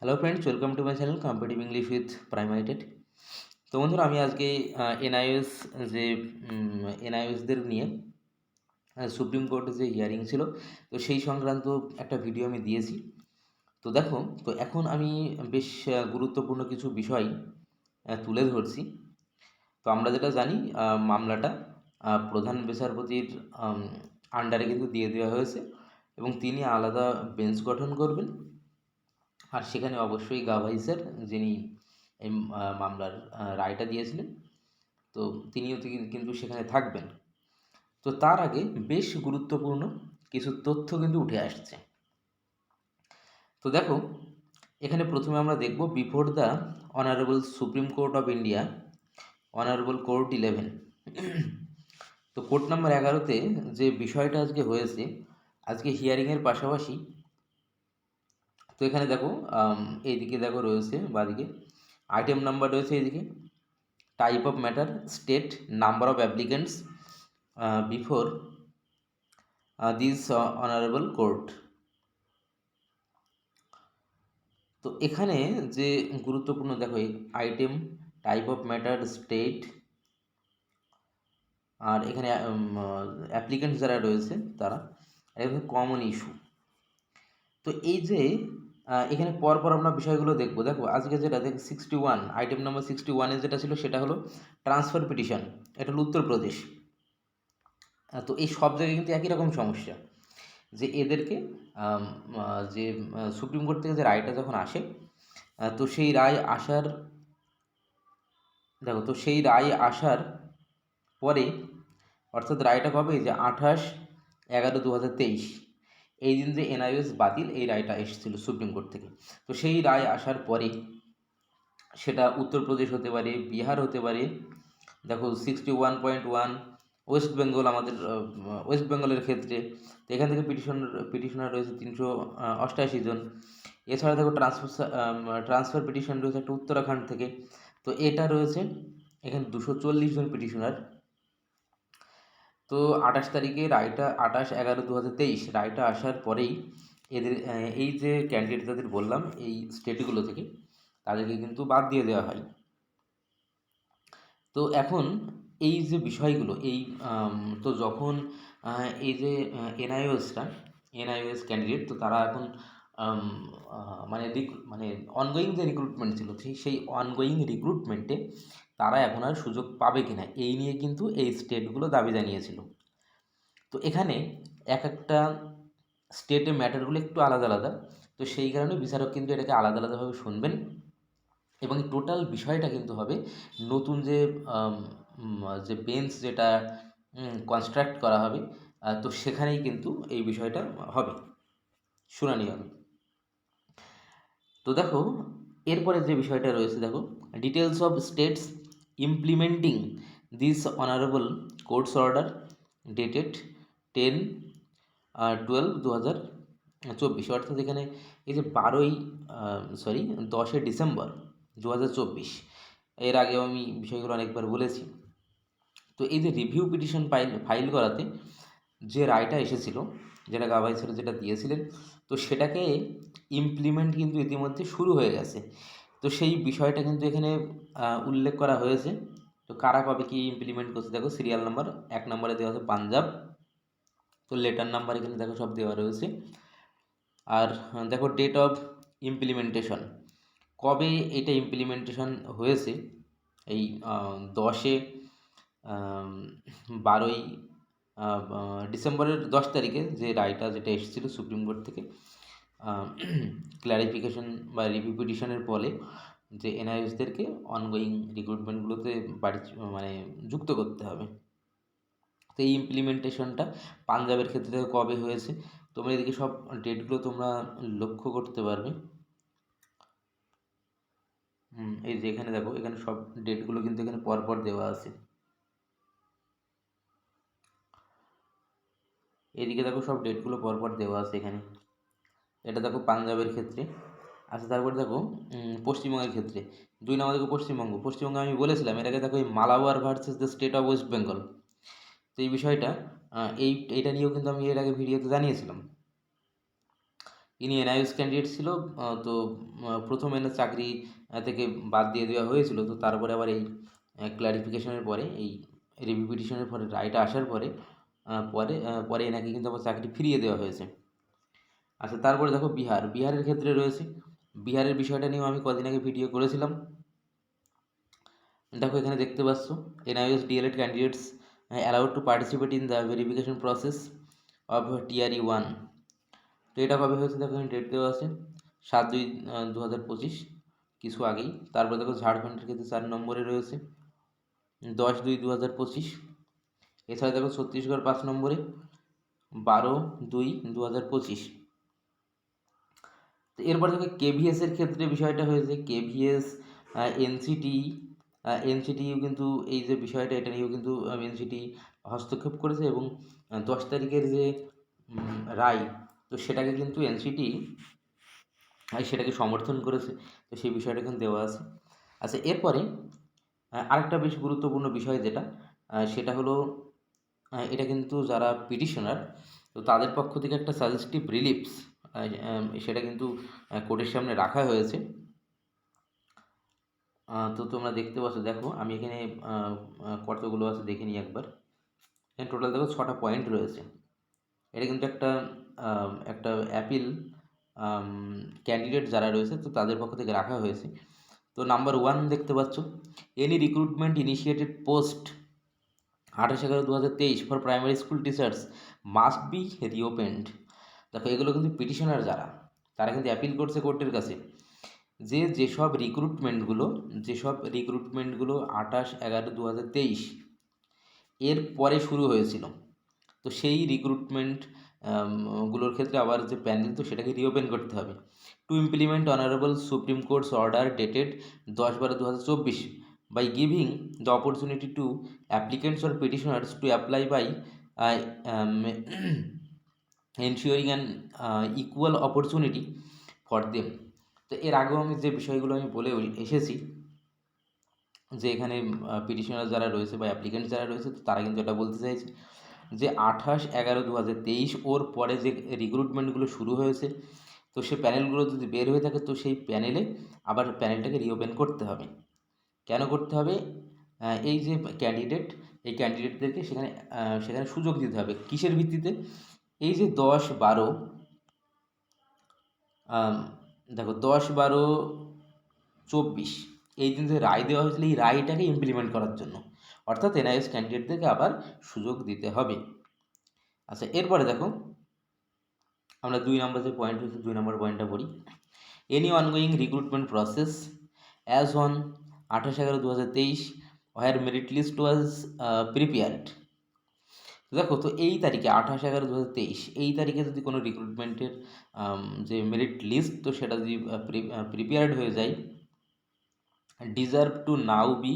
Hello friends welcome to my channel competitive English with প্রাইমারিটেড তো বন্ধুরা, আমি আজকে এনআইএস যে এনআইএসদের নিয়ে সুপ্রিম কোর্টে যে হিয়ারিং ছিল, তো সেই সংক্রান্ত একটা ভিডিও আমি দিয়েছি। তো দেখো, তো এখন আমি বেশ গুরুত্বপূর্ণ কিছু বিষয় তুলে ধরছি। তো আমরা যেটা জানি মামলাটা প্রধান বিচারপতির আন্ডারে কিন্তু দিয়ে দেওয়া হয়েছে এবং তিনি আলাদা বেঞ্চ গঠন করবেন। আর সেখানে অবশ্যই গাভাইসের যিনি এই মামলার রায়টা দিয়েছিলেন, তো তিনিও কিন্তু সেখানে থাকবেন। তো তার আগে বেশ গুরুত্বপূর্ণ কিছু তথ্য কিন্তু উঠে আসছে। তো দেখো, এখানে প্রথমে আমরা দেখব before the honourable supreme court of India, honourable court eleven. তো কোর্ট নাম্বার এগারোতে যে বিষয়টা আজকে হয়েছে, আজকে হিয়ারিংয়ের পাশাপাশি তো এখানে দেখো এইদিকে দেখো রয়েছে বাদিকে। আইটেম নাম্বার রয়েছে এইদিকে। Type of matter state number of applicants before this honourable court তো এখানে যে গুরুত্বপূর্ণ দেখো, এই item type of matter state আর এখানে অ্যাপ্লিকেন্টস যারা রয়েছে তারা এটা কমন ইস্যু তো এই যে এখানে পরপর আমরা বিষয়গুলো দেখব। দেখো, আজকে যেটা দেখ sixty one item number sixty ওয়ানে যেটা ছিল সেটা হলো ট্রান্সফার পিটিশন এটা হলো উত্তরপ্রদেশ তো এই সব জায়গায় কিন্তু একই রকম সমস্যা, যে এদেরকে যে সুপ্রিম কোর্ট থেকে যে রায়টা যখন আসে তো সেই রায় আসার, দেখো, তো সেই রায় আসার পরে, অর্থাৎ রায়টা কবে? যে আঠাশ এগারো দু হাজার তেইশ। এই দিন যে এনআইএস বাতিল, এই রায়টা এসেছিল সুপ্রিম কোর্ট থেকে। তো সেই রায় আসার পরে সেটা উত্তরপ্রদেশ হতে পারে, বিহার হতে পারে। দেখো sixty one point one West Bengal আমাদের ওয়েস্ট বেঙ্গলের ক্ষেত্রে, তো এখান থেকে পিটিশন পিটিশনার রয়েছে তিনশো অষ্টাশি জন। এছাড়া দেখো ট্রান্সফার ট্রান্সফার পিটিশন রয়েছে একটা উত্তরাখণ্ড থেকে। তো এটা রয়েছে এখানে দুশো চল্লিশ জন পিটিশনার তো আঠাশ তারিখে রায়টা, আঠাশ এগারো দু হাজার তেইশ রায়টা আসার পরেই এদের এই যে ক্যান্ডিডেট যাদের বললাম, এই স্টেটগুলো থেকে, তাদেরকে কিন্তু বাদ দিয়ে দেওয়া হয়। তো এখন এই যে বিষয়গুলো, এই তো যখন এই যে এনআইওএসটা এনআইওএস ক্যান্ডিডেট তো তারা এখন মানে মানে অনগোয়িং যে রিক্রুটমেন্ট ছিল, সেই অনগোয়িং রিক্রুটমেন্টে তারা এখন আর সুযোগ পাবে কি না এই নিয়ে কিন্তু এই স্টেটগুলো দাবি জানিয়েছিল। তো এখানে এক একটা স্টেটে ম্যাটারগুলো একটু আলাদা আলাদা। তো সেই কারণে বিচারক কিন্তু এটাকে আলাদা আলাদাভাবে শুনবেন এবং টোটাল বিষয়টা কিন্তু হবে নতুন যে যে বেঞ্চ যেটা কনস্ট্রাক্ট করা হবে তো সেখানেই কিন্তু এই বিষয়টা হবে। শুনানি হবে। তো দেখো এরপরে যে বিষয়টা রয়েছে দেখো details of states implementing this honourable court's order dated ten twelve দু হাজার চব্বিশ। অর্থাৎ এখানে এই যে বারোই সরি দশই ডিসেম্বর দু হাজার চব্বিশ। এর আগেও আমি বিষয়গুলো অনেকবার বলেছি। তো এই যে রিভিউ পিটিশন ফাইল ফাইল করাতে যে রায়টা এসেছিল যেটা গাভাইসর যেটা দিয়েছিলেন, তো সেটাকে ইমপ্লিমেন্ট কিন্তু ইতিমধ্যে শুরু হয়ে গেছে। তো সেই বিষয়টা কিন্তু এখানে উল্লেখ করা হয়েছে। তো কারা কবে কি ইমপ্লিমেন্ট করছে দেখো সিরিয়াল নাম্বার এক নম্বরে দেওয়া আছে পাঞ্জাব। তো লেটার নাম্বার এখানে দেখো সব দেওয়া রয়েছে। আর, দেখো ডেট অফ ইমপ্লিমেন্টেশন কবে এটা ইমপ্লিমেন্টেশন হয়েছে? এই দশে বারোই ডিসেম্বরের দশ তারিখে যে রায়টা যেটা এসেছিল সুপ্রিম কোর্ট থেকে ক্ল্যারিফিকেশন বা রিভিউ পিটিশনের ফলে যে এনআইএসদেরকে অনগোয়িং রিক্রুটমেন্টগুলোতে বাড়ি মানে যুক্ত করতে হবে। তো এই ইমপ্লিমেন্টেশনটা পাঞ্জাবের ক্ষেত্রে কবে হয়েছে? তোমরা এদিকে সব ডেটগুলো তোমরা লক্ষ্য করতে পারবে। এই যে এখানে দেখো, এখানে সব ডেটগুলো কিন্তু এখানে পরপর দেওয়া আছে। এদিকে দেখো সব ডেটগুলো পরপর দেওয়া আছে এখানে। এটা দেখো পাঞ্জাবের ক্ষেত্রে। আচ্ছা তারপরে দেখো পশ্চিমবঙ্গের ক্ষেত্রে। দুই নম্বর দেখো পশ্চিমবঙ্গ। পশ্চিমবঙ্গে আমি বলেছিলাম আগে দেখো এই Malabar versus the state of West Bengal তো এই বিষয়টা এই এইটা নিয়েও কিন্তু আমি এর আগে ভিডিওতে জানিয়েছিলাম। ইনি এনআইএস ক্যান্ডিডেট ছিল তো প্রথম এনে চাকরি থেকে বাদ দিয়ে দেওয়া হয়েছিল। তো তারপরে আবার এই ক্লারিফিকেশনের পরে, এই রিভিউ পিটিশনের পরে, রায়টা আসার পরে পরে পরে এনাকে কিন্তু আবার চাকরি ফিরিয়ে দেওয়া হয়েছে। আচ্ছা তারপরে দেখো বিহার। বিহারের ক্ষেত্রে রয়েছে। বিহারের বিষয়টা নিয়েও আমি কদিন আগে ভিডিও করেছিলাম। দেখো, এখানে দেখতে পাচ্ছ, NIS DElEd candidates allowed to participate in the verification process of TRE one তো এটা কবে হয়েছে দেখো, এখানে ডেট দেওয়া আছে, সাত দুই দু হাজার পঁচিশ, কিছু আগেই। তারপরে দেখো, ঝাড়খণ্ডের ক্ষেত্রে চার নম্বরে রয়েছে, দশ দুই দু হাজার পঁচিশ। এছাড়া দেখো, ছত্তিশগড় পাঁচ নম্বরে, বারো দুই দু হাজার পঁচিশ। তো এরপর কেভিএস এর ক্ষেত্রে বিষয়টা হয়েছে কেভিএস এনসিটি এনসিটিও কিন্তু এই যে বিষয়টা এটা নিয়েও কিন্তু এনসিটি হস্তক্ষেপ করেছে এবং দশ তারিখের যে রায়, তো সেটাকে কিন্তু এনসিটি সেটাকে সমর্থন করেছে। তো সেই বিষয়টা কিন্তু দেওয়া আছে। আচ্ছা এরপরে আরেকটা বেশ গুরুত্বপূর্ণ বিষয় যেটা সেটা হলো এটা কিন্তু যারা পিটিশনার তো তাদের পক্ষ থেকে একটা সাজেস্টিভ রিলিফস সেটা কিন্তু কোর্টের সামনে রাখা হয়েছে। তো তোমরা দেখতে পাচ্ছ, দেখো, আমি এখানে কতগুলো আছে দেখে নিই একবার। এখানে টোটাল দেখো ছটা পয়েন্ট রয়েছে। এটা কিন্তু একটা একটা অ্যাপিল ক্যান্ডিডেট যারা রয়েছে, তো তাদের পক্ষ থেকে রাখা হয়েছে। তো নাম্বার ওয়ান দেখতে পাচ্ছ এনি রিক্রুটমেন্ট ইনিশিয়েটেড পোস্ট আঠাশ এগারো দু হাজার তেইশ for primary school teachers must be reopened দেখো এগুলো কিন্তু পিটিশনার যারা, তারা কিন্তু অ্যাপিল করছে কোর্টের কাছে যে যেসব রিক্রুটমেন্টগুলো যেসব রিক্রুটমেন্টগুলো আঠাশ এগারো দু হাজার তেইশ এর পরে শুরু হয়েছিল, তো সেই রিক্রুটমেন্টগুলোর ক্ষেত্রে আবার যে প্যানেল তো সেটাকে রিওপেন করতে হবে। To implement honourable supreme court's order dated দশ বারো দু হাজার চব্বিশ by giving the opportunity to applicants or petitioners to apply by ensuring an equal opportunity for them তো এর আগেও আমি যে বিষয়গুলো আমি বলে এসেছি, যে এখানে পিটিশনার যারা রয়েছে বা অ্যাপ্লিকেন্ট যারা রয়েছে তারা কিন্তু এটা বলতে চাইছে যে আঠাশ এগারো দু হাজার তেইশ ওর পরে যে রিক্রুটমেন্টগুলো শুরু হয়েছে, তো সে প্যানেলগুলো যদি বের হয়ে থাকে, তো সেই প্যানেলে আবার প্যানেলটাকে রিওপেন করতে হবে। কেন করতে হবে? এই যে ক্যান্ডিডেট এই ক্যান্ডিডেটদেরকে সেখানে সেখানে সুযোগ দিতে হবে। কিসের ভিত্তিতে? এই যে দশ বারো দেখো দশ বারো চব্বিশ, এই দিন যে রায় দেওয়া হয়েছিল, এই রায়টাকে ইমপ্লিমেন্ট করার জন্য। অর্থাৎ এনআইএস ক্যান্ডিডেটদেরকে আবার সুযোগ দিতে হবে। আচ্ছা এরপরে দেখো, আমরা দুই নম্বর যে পয়েন্ট হচ্ছে দুই নম্বর পয়েন্টটা পড়ি। Any ongoing recruitment process as on আঠাশ এগারো দু হাজার তেইশ where merit list was prepared দেখো, তো এই তারিখে আঠাশ এগারো দু হাজার তেইশ, এই তারিখে যদি কোনো রিক্রুটমেন্টের যে মেরিট লিস্ট তো সেটা যদি প্রিপেয়ার্ড হয়ে যায়, deserve to now be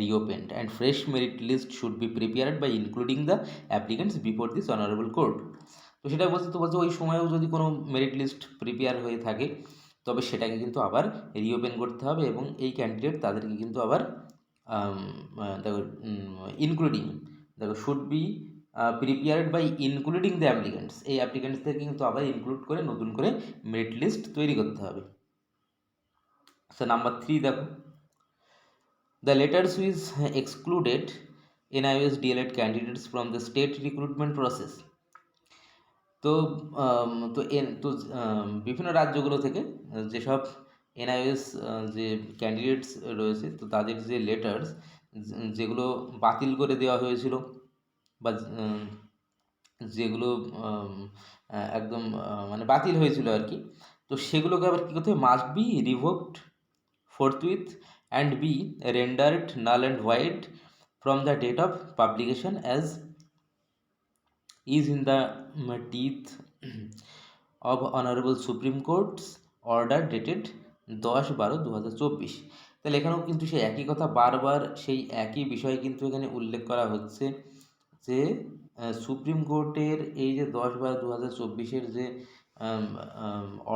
reopened and fresh merit list should be prepared by including the applicants before this honorable court. তো সেটা বলতে তো বলছে, ওই সময়েও যদি কোনো মেরিট লিস্ট প্রিপেয়ার হয়ে থাকে, তবে সেটাকে কিন্তু আবার রিওপেন করতে হবে এবং এই ক্যান্ডিডেট তাদেরকে কিন্তু আবার দেখো ইনক্লুডিং দেখো should be prepared by including the applicants এই অ্যাপ্লিকেন্টসদেরকে কিন্তু আবার ইনক্লুড করে নতুন করে মেরিট লিস্ট তৈরি করতে হবে। আচ্ছা নাম্বার থ্রি দেখো। The letters which excluded NIOS DLED candidates from the state recruitment process. তো তো এন, তো বিভিন্ন রাজ্যগুলো থেকে যেসব এনআইএস যে ক্যান্ডিডেটস রয়েছে, তো তাদের যে লেটার্স যেগুলো বাতিল করে দেওয়া হয়েছিল বা যেগুলো একদম মানে বাতিল হয়েছিল আর কি। তো সেগুলোকে আবার কী করতে হবে must be revoked forthwith and be rendered null and void from the date of publication as is in the teeth of honourable supreme court's order dated দশ বারো দু হাজার চব্বিশ। তাহলে এখানেও কিন্তু সেই একই কথা বারবার, সেই একই বিষয় কিন্তু এখানে উল্লেখ করা হচ্ছে। যে সুপ্রিম কোর্টের এই যে দশ বারো দু হাজার চব্বিশের যে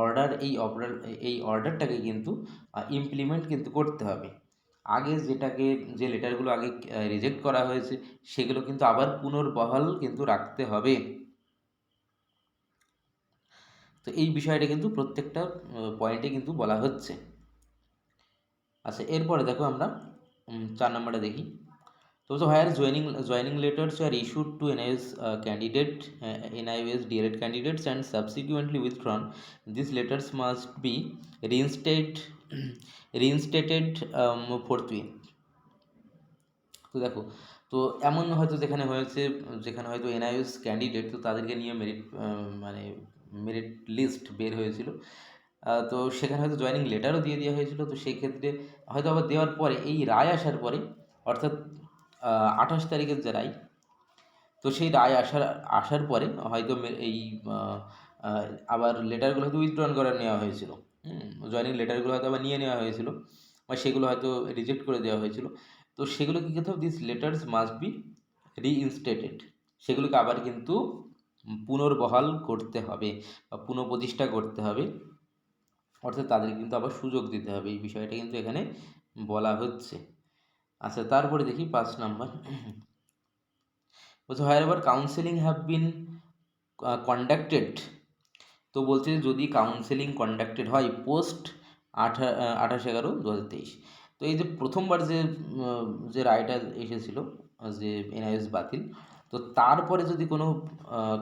অর্ডার এই অর্ডার এই অর্ডারটাকে কিন্তু ইমপ্লিমেন্ট কিন্তু করতে হবে। আগে যেটাকে, যে লেটারগুলো আগে রিজেক্ট করা হয়েছে, সেগুলো কিন্তু আবার পুনর্বহাল কিন্তু রাখতে হবে। তো এই বিষয়টা কিন্তু প্রত্যেকটা পয়েন্টে কিন্তু বলা হচ্ছে। আচ্ছা এরপরে দেখো আমরা চার নম্বরে দেখি। তো বলছে hire joining joining letters are issued to NIOS candidate NIOS DElEd candidates and subsequently withdrawn this letters must be reinstate reinstated forthwith তো দেখো, তো এমন হয়তো যেখানে হয়েছে, যেখানে হয়তো এনআইএস ক্যান্ডিডেট তো তাদেরকে নিয়ে মেরিট মানে মেরিট লিস্ট বের হয়েছিল। তো সেখানে হয়তো জয়নিং লেটারও দিয়ে দেওয়া হয়েছিল। তো সেই ক্ষেত্রে হয়তো আবার দেওয়ার পরে, এই রায় আসার পরে, অর্থাৎ আঠাশ তারিখের যে রায়, তো সেই রায় আসার আসার পরে হয়তো এই আবার লেটারগুলো হয়তো উইথড্রন করে নেওয়া হয়েছিল। জয়নিং লেটারগুলো হয়তো আবার নিয়ে নেওয়া হয়েছিল বা সেগুলো হয়তো রিজেক্ট করে দেওয়া হয়েছিল। তো সেগুলো কী করতে this letters must be reinstated সেগুলোকে আবার কিন্তু পুনর্বহাল করতে হবে বা পুনঃপ্রতিষ্ঠা করতে হবে। অর্থাৎ তাদের কিন্তু আবার সুযোগ দিতে হবে। এই বিষয়টা কিন্তু এখানে বলা হচ্ছে। আচ্ছা তারপরে দেখি পাঁচ নাম্বার। বলছে হায়ার এবার কাউন্সেলিং হ্যাভ বিন কন্ডাক্টেড তো বলছে, যদি কাউন্সেলিং কন্ডাক্টেড হয় পোস্ট আঠা আঠাশ এগারো দু হাজার তেইশ। তো এই যে প্রথমবার যে যে রায়টা এসেছিল, যে এনআইএস বাতিল, তো তারপরে যদি কোনো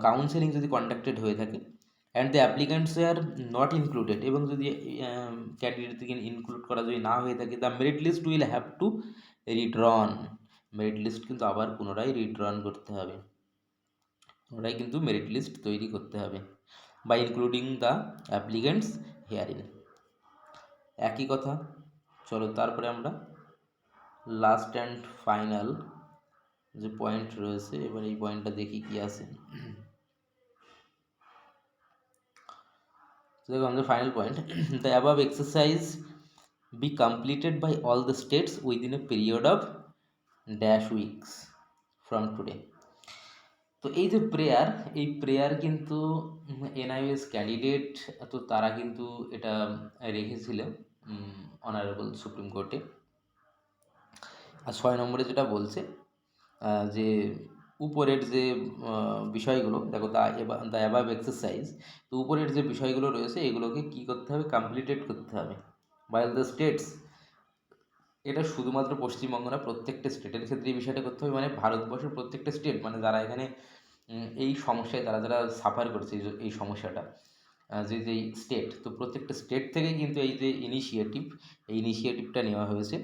কাউন্সেলিং যদি কন্ডাক্টেড হয়ে থাকে and the applicants are not included এবং যদি ক্যান্ডিডেট থেকে ইনক্লুড করা যদি না হয়ে থাকে the merit list will have to redrawn. Merit list কিন্তু আবার পুনরায় রিড্রন করতে হবে। পুনরায় কিন্তু মেরিট লিস্ট তৈরি করতে হবে। By including the applicants herein একই কথা। চলো তারপরে আমরা লাস্ট অ্যান্ড ফাইনাল যে পয়েন্ট রয়েছে, এবার এই পয়েন্টটা দেখি কি আছে। দেখো আমাদের final point the above exercise be completed by all the states within a period of dash weeks from today তো এই যে প্রেয়ার এই প্রেয়ার কিন্তু এনআইএস ক্যান্ডিডেট তো তারা কিন্তু এটা রেখেছিল অনারেবল সুপ্রিম কোর্টে। আর ছয় নম্বরে যেটা বলছে যে উপরের যে বিষয়গুলো, দেখো দা দ্য অ্যাবাভ এক্সারসাইজ তো উপরের যে বিষয়গুলো রয়েছে, এগুলোকে কী করতে হবে? কমপ্লিটেড করতে হবে। বাই দ্য স্টেটস এটা শুধুমাত্র পশ্চিমবঙ্গ না, প্রত্যেকটা স্টেটের ক্ষেত্রে এই বিষয়টা করতে হবে। মানে ভারতবর্ষের প্রত্যেকটা স্টেট মানে যারা এখানে এই সমস্যায় তারা যারা সাফার করছে এই সমস্যাটা যে যেই স্টেট তো প্রত্যেকটা স্টেট থেকে কিন্তু এই যে ইনিশিয়েটিভ এই ইনিশিয়েটিভটা নেওয়া হয়েছে।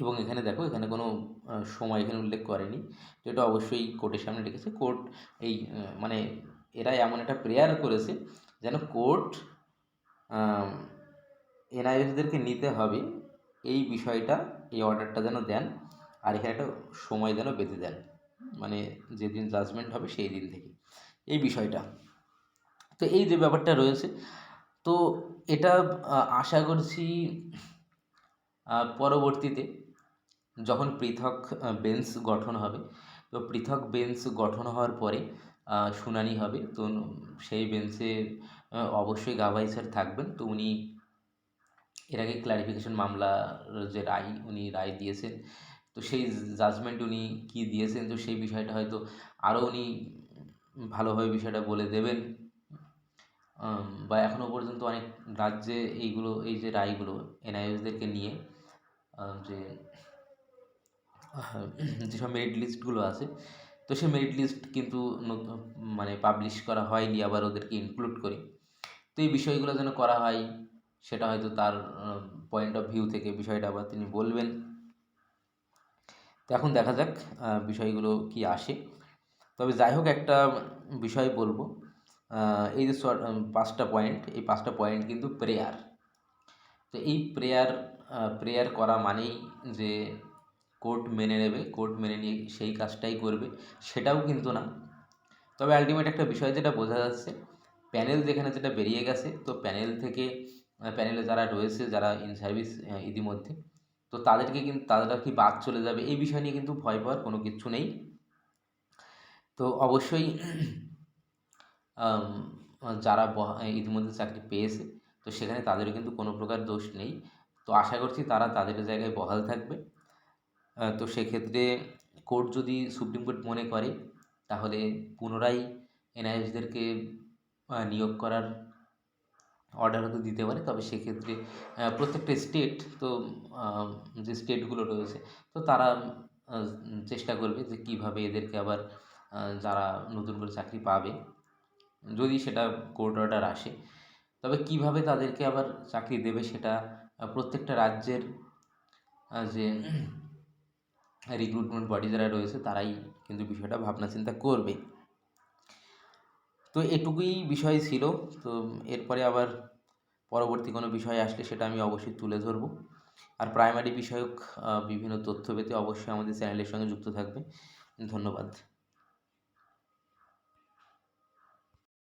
এবং এখানে দেখো, এখানে কোনো সময় এখানে উল্লেখ করেনি। তো এটা অবশ্যই কোর্টের সামনে রেখেছে। কোর্ট এই মানে এরা এমন একটা প্রেয়ার করেছে যেন কোর্ট এনআইএসদেরকে নিতে হবে, এই বিষয়টা, এই অর্ডারটা যেন দেন আর এখানে একটা সময় যেন বেঁধে দেন। মানে যেদিন জাজমেন্ট হবে সেই দিন থেকে। এই বিষয়টা। তো এই যে ব্যাপারটা রয়েছে, তো এটা আশা করছি পরবর্তীতে যখন পৃথক বেঞ্চ গঠন হবে, তো পৃথক বেঞ্চ গঠন হওয়ার পরে শুনানি হবে। তো সেই বেঞ্চে অবশ্যই গাভাই স্যার থাকবেন। তো উনি এর আগে ক্লারিফিকেশন মামলার যে রায়, উনি রায় দিয়েছেন। তো সেই জাজমেন্ট উনি কী দিয়েছেন? তো সেই বিষয়টা হয়তো আরও উনি ভালোভাবে বিষয়টা বলে দেবেন। বা এখনও পর্যন্ত অনেক রাজ্যে এইগুলো, এই যে রায়গুলো এনআইএসদেরকে নিয়ে যে যেসব মেরিট লিস্টগুলো আছে, তো সেই মেরিট লিস্ট কিন্তু মানে পাবলিশ করা হয়নি, আবার ওদেরকে ইনক্লুড করে। তো এই বিষয়গুলো যেন করা হয় সেটা হয়তো তার পয়েন্ট অফ ভিউ থেকে বিষয়টা আবার তিনি বলবেন। তো এখন দেখা যাক বিষয়গুলো কি আসে। তবে যাই হোক, একটা বিষয় বলব। এই যে পাঁচটা পয়েন্ট এই পাঁচটা পয়েন্ট কিন্তু প্রেয়ার তো এই প্রেয়ার প্রেয়ার করা মানেই যে কোর্ট মেনে নেবে কোর্ট মেনে নিয়ে সেই কাজটাই করবে, সেটাও কিন্তু না। তবে আলটিমেট একটা বিষয় যেটা বোঝা যাচ্ছে প্যানেল যেখানে যেটা বেরিয়ে গেছে, তো প্যানেল থেকে প্যানেলে যারা রয়েছে, যারা ইন সার্ভিস ইতিমধ্যে, তো তাদেরকে কিন্তু তাদেরটা কি বাদ চলে যাবে? এই বিষয় নিয়ে কিন্তু ভয় পাওয়ার কোনো কিছু নেই। তো অবশ্যই যারা ইতিমধ্যে চাকরি পেয়েছে, তো সেখানে তাদেরও কিন্তু কোনো প্রকার দোষ নেই। তো আশা করছি তারা তাদের জায়গায় বহাল থাকবে। তো সেক্ষেত্রে কোর্ট যদি সুপ্রিম কোর্ট মনে করে, তাহলে পুনরায় এনআইএসদেরকে নিয়োগ করার অর্ডার হয়তো দিতে পারে, তবে সেক্ষেত্রে প্রত্যেকটা স্টেট তো যে স্টেটগুলো রয়েছে, তো তারা চেষ্টা করবে যে কীভাবে এদেরকে আবার যারা নতুন করে চাকরি পাবে, যদি সেটা কোর্ট অর্ডার আসে, তবে কীভাবে তাদেরকে আবার চাকরি দেবে সেটা প্রত্যেকটা রাজ্যের যে রিক্রুটমেন্ট বডি যারা রয়েছে, তারাই কিন্তু বিষয়টা ভাবনা চিন্তা করবে। তো এটুকুই বিষয় ছিল। তো এরপরে আবার পরবর্তী কোনো বিষয় আসলে সেটা আমি অবশ্যই তুলে ধরব। আর প্রাইমারি বিষয়ক বিভিন্ন তথ্য পেতে অবশ্যই আমাদের চ্যানেলের সঙ্গে যুক্ত থাকবে ধন্যবাদ।